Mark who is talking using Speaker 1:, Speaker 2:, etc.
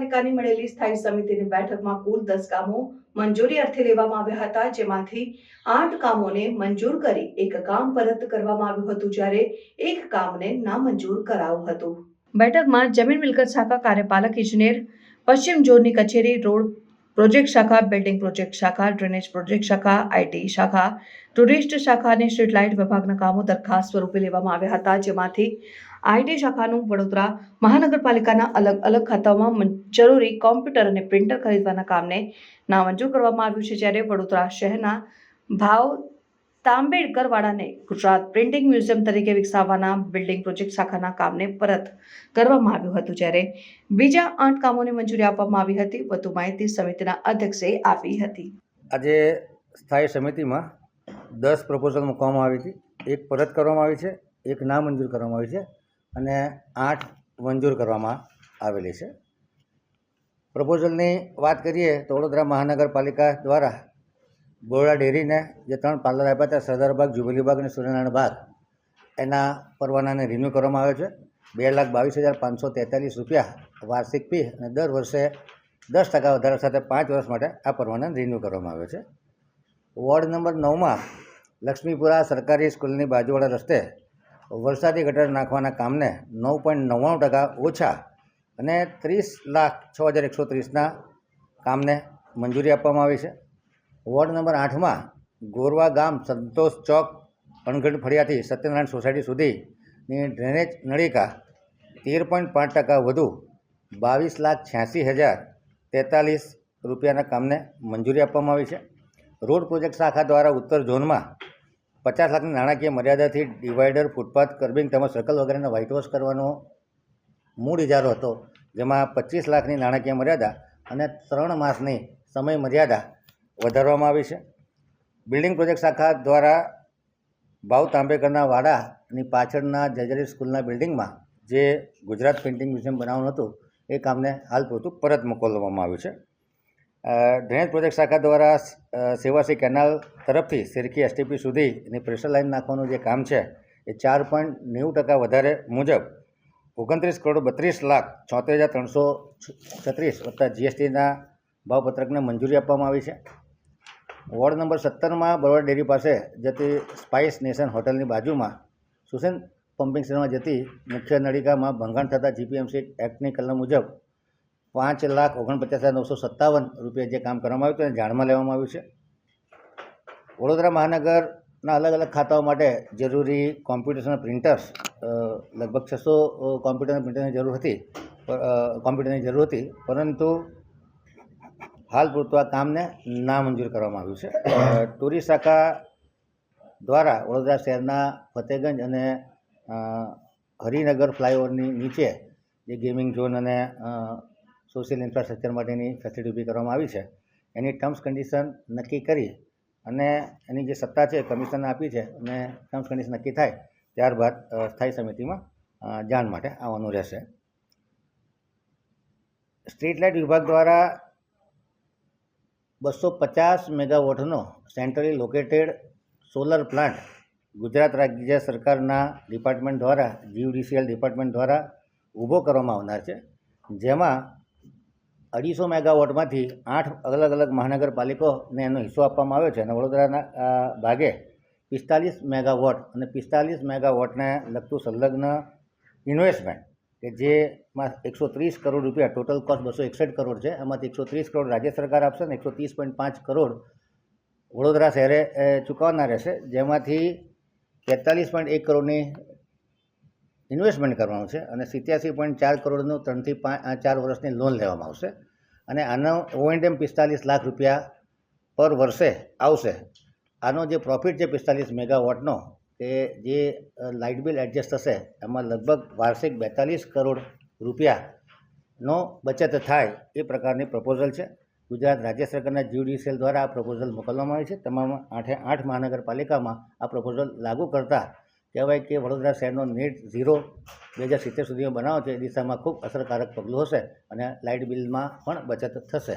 Speaker 1: મહાનગરપાલિકાની મળેલી સ્થાયી સમિતિની બેઠકમાં કુલ દસ કામો મંજૂરી અર્થે લેવામાં આવ્યા હતા, જેમાંથી આઠ કામોને મંજૂર કરી એક કામ પરત કરવામાં આવ્યું હતું, જ્યારે એક કામને નામંજૂર કરાયું હતું. બેઠકમાં જમીન મિલકત શાખા કાર્યપાલક ઇજનેર, પશ્ચિમ ઝોનની કચેરી, રોડ પ્રોજેક્ટ શાખા, બિલ્ડિંગ પ્રોજેક્ટ શાખા, ડ્રેનેજ પ્રોજેક્ટ શાખા આઈટી શાખા, ટુરિસ્ટ શાખા અને સ્ટ્રીટ વિભાગના કામો દરખાસ્ત સ્વરૂપે લેવામાં આવ્યા હતા, જેમાંથી આઈટી શાખાનું વડોદરા મહાનગરપાલિકાના અલગ અલગ ખાતાઓમાં જરૂરી કોમ્પ્યુટર અને પ્રિન્ટર ખરીદવાના કામને નામંજૂર કરવામાં આવ્યું છે જ્યારે વડોદરા શહેરના ભાવ તાંબેડકર વાડાને ગુજરાત પ્રિન્ટિંગ મ્યુઝિયમ તરીકે વિકસાવવાના બિલ્ડિંગ પ્રોજેક્ટ શાખાના કામને પરત કરવામાં આવ્યું હતું જ્યારે બીજા આઠ કામોને મંજૂરી આપવામાં આવી હતી. વધુ માહિતી સમિતિના અધ્યક્ષે આપી હતી.
Speaker 2: આજે સ્થાયી સમિતિમાં દસ પ્રપોઝલ મૂકવામાં આવી હતી. એક પરત કરવામાં આવી છે, એક નામંજૂર કરવામાં આવી છે. અને આઠ મંજૂર કરવામાં આવેલી છે. પ્રપોઝલની વાત કરીએ તો વડોદરા મહાનગરપાલિકા દ્વારા બોરડા ડેરીને જે ત્રણ પાર્લર આપ્યા હતા સરદારબાગ જુબલીબાગ અને સૂર્યનારાયણ બાગ, એના પરવાનાને રિન્યૂ કરવામાં આવ્યો છે. બે લાખ બાવીસ હજાર પાંચસો તેતાલીસ રૂપિયા વાર્ષિક ફી અને દર વર્ષે દસ ટકા વધારા સાથે પાંચ વર્ષ માટે આ પરવાનાને રિન્યૂ કરવામાં આવ્યો છે. વોર્ડ નંબર નવમાં લક્ષ્મીપુરા સરકારી સ્કૂલની બાજુવાળા રસ્તે વરસાદી ગટર નાખવાના કામને નવ પોઈન્ટ નવ્વાણું ટકા ઓછા અને ત્રીસ લાખ છ હજાર એકસો ત્રીસના કામને મંજૂરી આપવામાં આવી છે. વોર્ડ નંબર આઠમાં ગોરવા ગામ સંતોષ ચોક અણગઢ ફળિયાથી સત્યનારાયણ સોસાયટી સુધીની ડ્રેનેજ નળિકા તેર પોઈન્ટ પાંચ ટકા વધુ બાવીસ લાખ છ્યાસી હજાર તેતાલીસ રૂપિયાના કામને મંજૂરી આપવામાં આવી છે. રોડ પ્રોજેક્ટ શાખા દ્વારા ઉત્તર ઝોનમાં પચાસ લાખની નાણાકીય મર્યાદાથી ડિવાઈડર ફૂટપાથ કર્બિંગ તેમજ સર્કલ વગેરેને વ્હાઇટ વોશ કરવાનો મૂળ ઇજારો હતો, જેમાં પચીસ લાખની નાણાકીય મર્યાદા અને ત્રણ માસની સમય મર્યાદા વધારવામાં આવી છે. બિલ્ડિંગ પ્રોજેક્ટ શાખા દ્વારા ભાવ તાંબેકરના વાડાની પાછળના જજરી સ્કૂલના બિલ્ડિંગમાં જે ગુજરાત પેઇન્ટિંગ મ્યુઝિયમ બનાવવાનું હતું, એ કામને હાલ પૂરતું પરત મોકલવામાં આવ્યું છે. ડ્રેનેજ પ્રોજેક્ટ શાખા દ્વારા સેવાસી કેનાલ તરફથી સિરકી એસટીપી સુધીની પ્રેશર લાઇન નાખવાનું જે કામ છે, એ ચાર પોઈન્ટ નેવું ટકા વધારે મુજબ ઓગણત્રીસ કરોડ બત્રીસ લાખ છોતેર હજાર ત્રણસો છત્રીસ વત્તા જીએસટીના ભાવપત્રકને મંજૂરી આપવામાં આવી છે. વોર્ડ નંબર સત્તરમાં બરોડા ડેરી પાસે જતી સ્પાઇસ નેશન હોટલની બાજુમાં સુસેન પમ્પિંગ સ્ટેશનમાં જતી મુખ્ય નળિકામાં ભંગાણ થતાં જીપીએમસી એક્ટની કલમ મુજબ પાંચ લાખ ઓગણપચાસ હજાર નવસો સત્તાવન રૂપિયા જે કામ કરવામાં આવ્યું હતું એને જાણમાં લેવામાં આવ્યું છે. વડોદરા મહાનગરના અલગ અલગ ખાતાઓ માટે જરૂરી કોમ્પ્યુટર્સના પ્રિન્ટર્સ લગભગ છસો કોમ્પ્યુટર પ્રિન્ટરની જરૂર હતી કોમ્પ્યુટરની જરૂર હતી, પરંતુ હાલ પૂરતું આ કામને નામંજૂર કરવામાં આવ્યું છે. ટુરી શાખા દ્વારા વડોદરા શહેરના ફતેગંજ અને હરિનગર ફ્લાયઓવરની નીચે જે ગેમિંગ ઝોન અને સોશિયલ ઇન્ફ્રાસ્ટ્રક્ચર માટેની ફેસિલિટી ઊભી કરવામાં આવી છે. એની ટર્મ્સ કન્ડિશન નક્કી કરી અને એની જે સત્તા છે કમિશન આપી છે અને ટર્મ્સ કન્ડિશન નક્કી થાય ત્યારબાદ સ્થાયી સમિતિમાં જાણ માટે આવવાનું રહેશે. સ્ટ્રીટ લાઇટ વિભાગ દ્વારા બસો પચાસ મેગાવોટનો centrally located solar plant Gujarat રાજ્ય સરકારના ડિપાર્ટમેન્ટ દ્વારા, જીયુડીસીએલ ડિપાર્ટમેન્ટ દ્વારા ઊભો કરવામાં આવનાર છે. જેમાં અઢીસો મેગાવોટમાંથી આઠ અલગ અલગ મહાનગરપાલિકાઓને એનો હિસ્સો આપવામાં આવ્યો છે અને વડોદરાના ભાગે પિસ્તાલીસ મેગાવોટ અને પિસ્તાલીસ મેગાવોટને લગતું સંલગ્ન ઇન્વેસ્ટમેન્ટ કે જેમાં એકસો ત્રીસ કરોડ રૂપિયા ટોટલ કોસ્ટ બસો એકસઠ કરોડ છે. એમાંથી એકસો ત્રીસ કરોડ રાજ્ય સરકાર આપશે અને એકસો ત્રીસ પોઈન્ટ પાંચ કરોડ વડોદરા શહેરે ચૂકવવાના રહેશે. જેમાંથી તેતાલીસ પોઈન્ટ એક કરોડની ઇન્વેસ્ટમેન્ટ કરવાનું છે અને સિત્યાસી પોઈન્ટ ચાર કરોડનું ત્રણથી પાંચ ચાર વર્ષની લોન લેવામાં આવશે. અને આનો ઓએનડેમ પિસ્તાલીસ લાખ રૂપિયા પર વર્ષે આવશે. આનો જે પ્રોફિટ છે પિસ્તાલીસ મેગાવોટનો કે જે લાઇટ બિલ એડજસ્ટ થશે, એમાં લગભગ વાર્ષિક બેતાલીસ કરોડ રૂપિયાનો બચત થાય એ પ્રકારની પ્રપોઝલ છે. ગુજરાત રાજ્ય સરકારના જ્યુડિશિયલ દ્વારા આ પ્રપોઝલ મોકલવામાં આવી છે. તમામ આઠે આઠ મહાનગરપાલિકામાં આ પ્રપોઝલ લાગુ કરતા કહેવાય કે વડોદરા શહેરનો નેટ ઝીરો બે હજાર સિત્તેર સુધીમાં બનાવો છે, એ દિશામાં ખૂબ અસરકારક પગલું હશે અને લાઇટ બિલમાં પણ બચત થશે.